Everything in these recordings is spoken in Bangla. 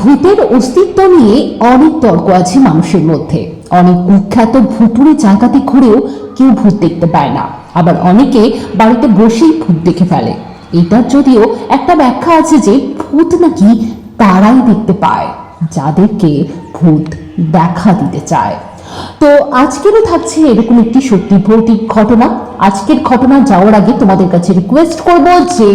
ভূতের অস্তিত্ব নিয়ে অনেক তর্ক আছে মানুষের মধ্যে। অনেক কুখ্যাত ভুতুরে জায়গাতে ঘুরেও কেউ ভূত দেখতে পায় না। আবার অনেকে বাড়িতে বসেই ভূত দেখে ফেলে। এটার যদিও একটা ব্যাখ্যা আছে যে ভূত নাকি তারাই দেখতে পায়, যাদেরকে ভূত দেখা দিতে চায়। তো আজকেরও থাকছে এরকম একটি সত্যি ভৌতিক ঘটনা। আজকের ঘটনা যাওয়ার আগে তোমাদের কাছে রিকোয়েস্ট করব যে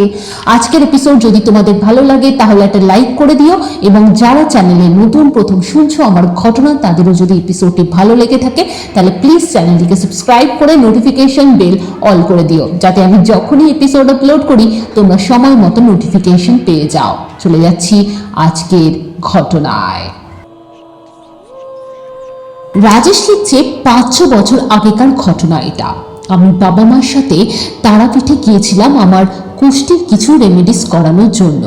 আজকের এপিসোড যদি তোমাদের ভালো লাগে, তাহলে একটা লাইক করে দিও এবং যারা চ্যানেলে নতুন, প্রথম শুনছো আমার ঘটনা, তাদেরও যদি এপিসোডটি ভালো লেগে থাকে, তাহলে প্লিজ চ্যানেলটিকে সাবস্ক্রাইব করে নোটিফিকেশন বেল অল করে দিও। যাতে আমি যখনই এপিসোড আপলোড করি, তোমরা সময় মতো নোটিফিকেশন পেয়ে যাও। চলে যাচ্ছি আজকের ঘটনায়। রাজেশ লিখছে পাঁচ ছ বছর আগেকার ঘটনা এটা। আমি বাবা মার সাথে তারাপীঠে গিয়েছিলাম আমার কুষ্টির কিছু রেমেডিস করানোর জন্য।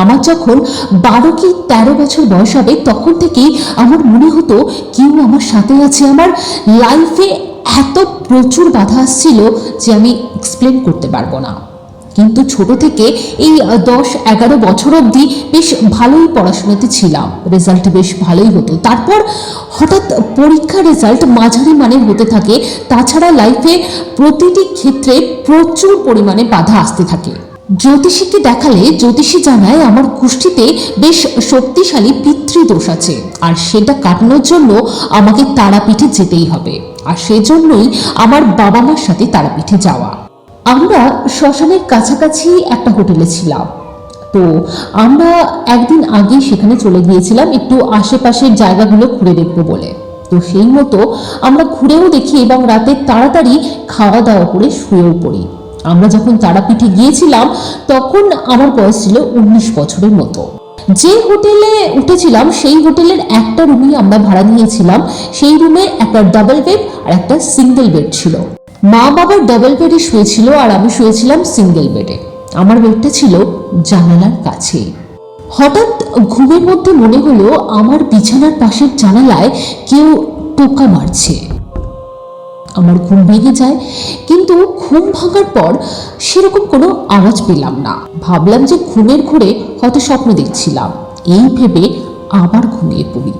আমার যখন বারো কি তেরো বছর বয়স হবে, তখন থেকেই আমার মনে হতো কেউ আমার সাথে আছে। আমার লাইফে এত প্রচুর বাধা আসছিল যে আমি এক্সপ্লেন করতে পারব না। কিন্তু ছোট থেকে এই দশ, এগারো বছর অবধি বেশ ভালোই পড়াশোনাতে ছিলাম। রেজাল্ট বেশ ভালোই হতো। তারপর হঠাৎ পরীক্ষা রেজাল্ট মাঝারি মানের হতে থাকে। তাছাড়া লাইফে প্রতিটি ক্ষেত্রে প্রচুর পরিমাণে বাধা আসতে থাকে। জ্যোতিষীকে দেখালে জ্যোতিষী জানায়, আমার কুষ্ঠিতে বেশ শক্তিশালী পিতৃদোষ আছে। আর সেটা কাটানোর জন্য আমাকে তারাপীঠে যেতেই হবে। আর সেজন্যই আমার বাবা মার সাথে তারাপীঠে যাওয়া। আমরা শ্মশানের কাছাকাছি একটা হোটেলে ছিলাম। তো আমরা একদিন আগেই সেখানে চলে গিয়েছিলাম একটু আশেপাশের জায়গাগুলো ঘুরে দেখব বলে। তো সেই মতো আমরা ঘুরেও দেখি এবং রাতে তাড়াতাড়ি খাওয়া দাওয়া করে শুয়েও পড়ি। আমরা যখন তারাপীঠে গিয়েছিলাম, তখন আমার বয়স ছিল উনিশ বছরের মতো। যে হোটেলে উঠেছিলাম, সেই হোটেলের একটা রুমই আমরা ভাড়া নিয়েছিলাম। সেই রুমে একটা ডাবল বেড আর একটা সিঙ্গেল বেড ছিল। মা বাবার ডাবল বেডে শুয়েছিল আর আমি শুয়েছিলাম সিঙ্গেল বেডে আমার বেডটা ছিল জানালার কাছে। হঠাৎ ঘুমের মধ্যে মনে হলো আমার বিছানার পাশের জানালায় কেউ টোকা মারছে। আমার ঘুম ভেঙে যায়, কিন্তু ঘুম ভাঙার পর সেরকম কোনো আওয়াজ পেলাম না। ভাবলাম যে ঘুমের ঘুরে হয়তো স্বপ্ন দেখছিলাম। এই ভেবে আবার ঘুমিয়ে পড়ি।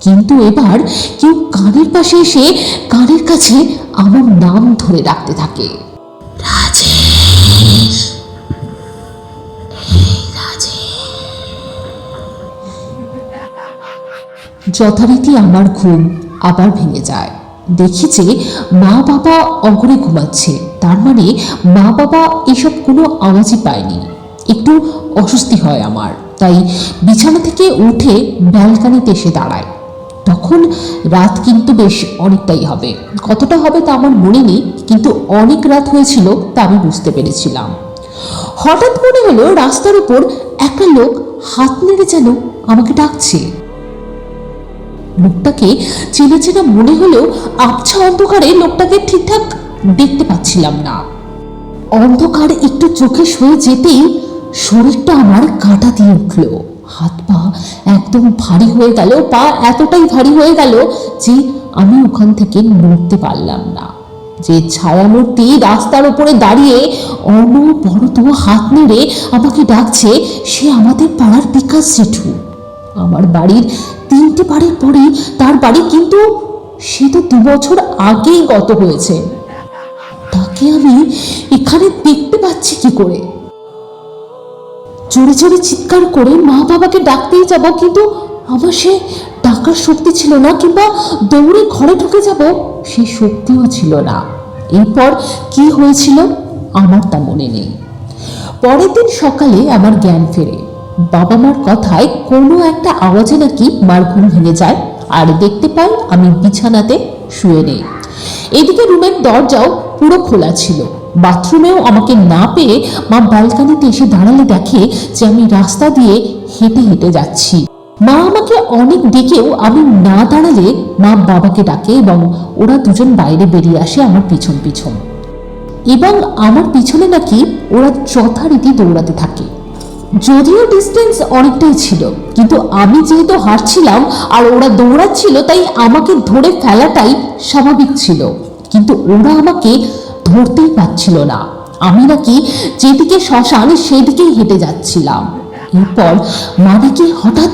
কিন্তু এবার কেউ কানের পাশে এসে কানের কাছে আমার নাম ধরে ডাকতে থাকে। যথারীতি আমার ঘুম আবার ভেঙে যায়। দেখি যে মা বাবা অঘরে ঘুমাচ্ছে। তার মানে মা বাবা এসব কোনো আওয়াজই পায়নি। একটু অস্বস্তি হয় আমার। তাই বিছানা থেকে উঠে ব্যালকানিতে এসে দাঁড়ায়। তখন রাত কিন্তু বেশ অনেকটাই হবে। কতটা হবে তা আমার মনে নেই, কিন্তু অনেক রাত হয়েছিল তা আমি বুঝতে পেরেছিলাম। হঠাৎ মনে হলো রাস্তার উপর একটা লোক হাত নেড়ে যেন আমাকে ডাকছে। লোকটাকে চেনা চেনা মনে হলেও আবছা অন্ধকারে লোকটাকে ঠিকঠাক দেখতে পাচ্ছিলাম না। অন্ধকার একটু চোখে শুয়ে যেতেই শরীরটা আমার কাঁটা দিয়ে উঠল। হাত পা একদম ভারী হয়ে গেল, পা এতটাই ভারী হয়ে গেল যে আমি ওখান থেকে নড়তে পারলাম না। যে ছায়ামূর্তি রাস্তার উপরে দাঁড়িয়ে অনবরত হাত নেড়ে আমাকে ডাকছে, সে আমাদের পাড়ার বিকাশ জেঠু। আমার বাড়ির তিনটে বাড়ির পরে তার বাড়ি, কিন্তু সে তো দু বছর আগেই গত হয়েছে। তাকে আমি এখানে দেখতে পাচ্ছি কি করে? জোরে জোরে চিৎকার করে মা বাবাকে ডাকতেই যাব, কিন্তু আমার সে ডাকার শক্তি ছিল না কিংবা দৌড়ে ঘরে ঢুকে যাব, সে শক্তিও ছিল না। এরপর কি হয়েছিল আমার তা মনে নেই। পরের দিন সকালে আমার জ্ঞান ফেরে। বাবা মার কথায় কোনো একটা আওয়াজে নাকি মার ঘুম ভেঙে যায়, আর দেখতে পাই আমি বিছানাতে শুয়ে নেই। এদিকে রুমের দরজাও পুরো খোলা ছিল। বাথরুমেও আমাকে না পেয়ে মা ব্যালকানিতে এসে দাঁড়ালে দেখে যে আমি রাস্তা দিয়ে হেঁটে হেঁটে যাচ্ছি। মা আমাকে অনেক ডেকেও আমি না দাঁড়ালে মা বাবাকে ডাকে এবং ওরা দুজন বাইরে বেরিয়ে আসে আমার পিছন পিছন। এবং আমার পিছনে নাকি ওরা যথারীতি দৌড়াতে থাকে। যদিও ডিস্টেন্স অনেকটাই ছিল, কিন্তু আমি যেহেতু হারছিলাম আর ওরা দৌড়াচ্ছিল, তাই আমাকে ধরে ফেলাটাই স্বাভাবিক ছিল। কিন্তু ওরা আমাকে ধরতেই পারছিল না। আমি নাকি যেদিকে শ্মশান, সেদিকেই হেঁটে যাচ্ছিলাম। এরপর মা নাকি হঠাৎ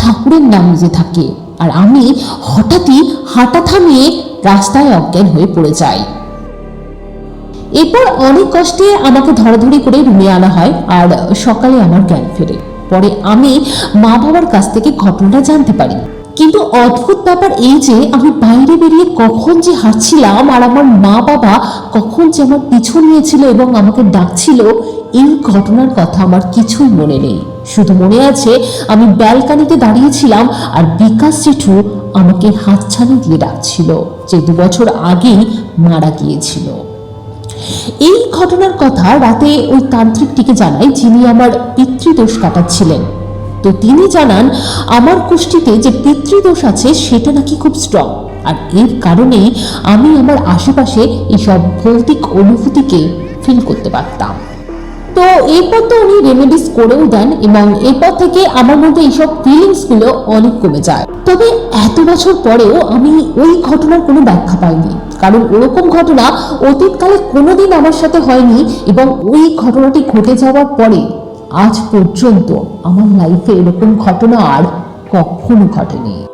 ঠাকুরের নাম নিতে থাকে আর আমি হঠাৎই হাঁটা থামিয়ে রাস্তায় অজ্ঞান হয়ে পড়ে যাই। এরপর অনেক কষ্টে আমাকে ধরাধরি করে রুমে আনা হয় আর সকালে আমার জ্ঞান ফেরে। পরে আমি মা বাবার কাছ থেকে ঘটনাটা জানতে পারি। কিন্তু অদ্ভুত ব্যাপার এই যে আমি বাইরে বেরিয়ে কখন যে হাঁটছিলাম আর আমার মা বাবা কখন যে আমার পিছু নিয়েছিল এবং আমাকে ডাকছিল, এই ঘটনার কথা আমার কিছুই মনে নেই। শুধু মনে আছে আমি ব্যালকানিতে দাঁড়িয়েছিলাম আর বিকাশ জেঠু আমাকে হাতছানি দিয়ে ডাকছিল, যে দু বছর আগেই মারা গিয়েছিল। এই ঘটনার কথা রাতে ওই তান্ত্রিকটিকে জানাই যিনি আমার পিতৃদোষ কাটাচ্ছিলেন। তো তিনি জানান, আমার কুষ্টিতে যে পিতৃদোষ আছে, সেটা নাকি খুব স্ট্রং আর এর কারণেই আমি আমার আশেপাশে এইসব ভৌতিক অনুভূতিকে ফিল করতে পারতাম। তো এরপর তো উনি রেমেডিস করেও দেন এবং এরপর থেকে আমার মধ্যে এইসব ফিলিংসগুলো অনেক কমে যায়। তবে এত বছর পরেও আমি ওই ঘটনার কোনো ব্যাখ্যা পাইনি। কারণ ওরকম ঘটনা অতীতকালে কোনোদিন আমার সাথে হয়নি এবং ওই ঘটনাটি ঘটে যাওয়ার পরে আজ পর্যন্ত আমার লাইফে এরকম ঘটনা আর কখনো ঘটেনি।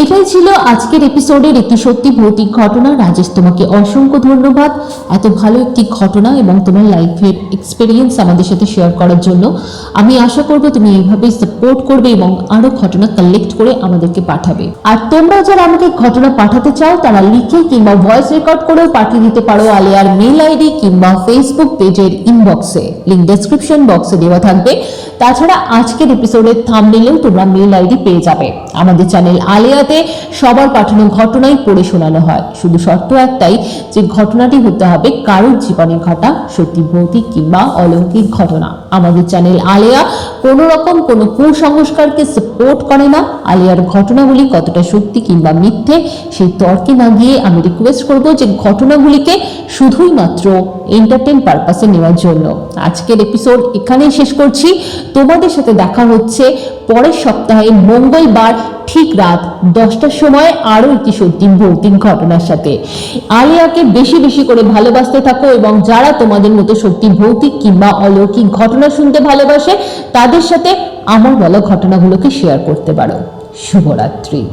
এটাই ছিল আজকের এপিসোডের একটি সত্যি ভৌতিক ঘটনা। রাজেশ, তোমাকে অসংখ্য ধন্যবাদ। এত ভালো একটি ঘটনা এবং তোমার লাইফের এক্সপিরিয়েন্স আমাদের সাথে শেয়ার করার জন্য। আমি আশা করব তুমি এইভাবেই সাপোর্ট করবে এবং আরও ঘটনা কালেক্ট করে আমাদেরকে পাঠাবে। আর তোমরা যারা আমাকে ঘটনা পাঠাতে চাও, তারা লিখে কিংবা ভয়েস রেকর্ড করেও পাঠিয়ে দিতে পারো আলিয়ার মেল আইডি কিংবা ফেসবুক পেজের ইনবক্সে লিঙ্ক ডেসক্রিপশন বক্সে দেওয়া থাকবে। তাছাড়া আজকের এপিসোডের থামনেলেও তোমরা মেল আইডি পেয়ে যাবে। আমাদের চ্যানেল আলিয়াতে সবার পাঠানো ঘটনাই পড়ে শোনানো হয়। শুধু শর্ত একটাই যে ঘটনাটি হতে হবে কারোর জীবনে ঘটা, সত্যি ভৌতিক কিংবা অলৌকিক ঘটনা। আমাদের চ্যানেল আলিয়া কোনো রকম কোনো কুসংস্কারকে সাপোর্ট করে না। আলিয়ার ঘটনাগুলি কতটা সত্যি কিংবা মিথ্যে, সেই তর্কে না গিয়ে আমি রিকোয়েস্ট করব যে ঘটনাগুলিকে শুধুই মাত্র এন্টারটেন পারপাসে নেওয়ার জন্য। আজকের এপিসোড এখানেই শেষ করছি। তোমাদের সাথে দেখা হচ্ছে পরের সপ্তাহে মঙ্গলবার ঠিক রাত দশটার সময় আরও একটি সত্যি ভৌতিক ঘটনার সাথে। আলিয়াকে বেশি বেশি করে ভালোবাসতে থাকো এবং যারা তোমাদের মতো সত্যি ভৌতিক কিংবা অলৌকিক ঘটনা শুনতে ভালোবাসে, তাদের সাথে আমার বলা ঘটনাগুলোকে শেয়ার করতে পারো। শুভরাত্রি।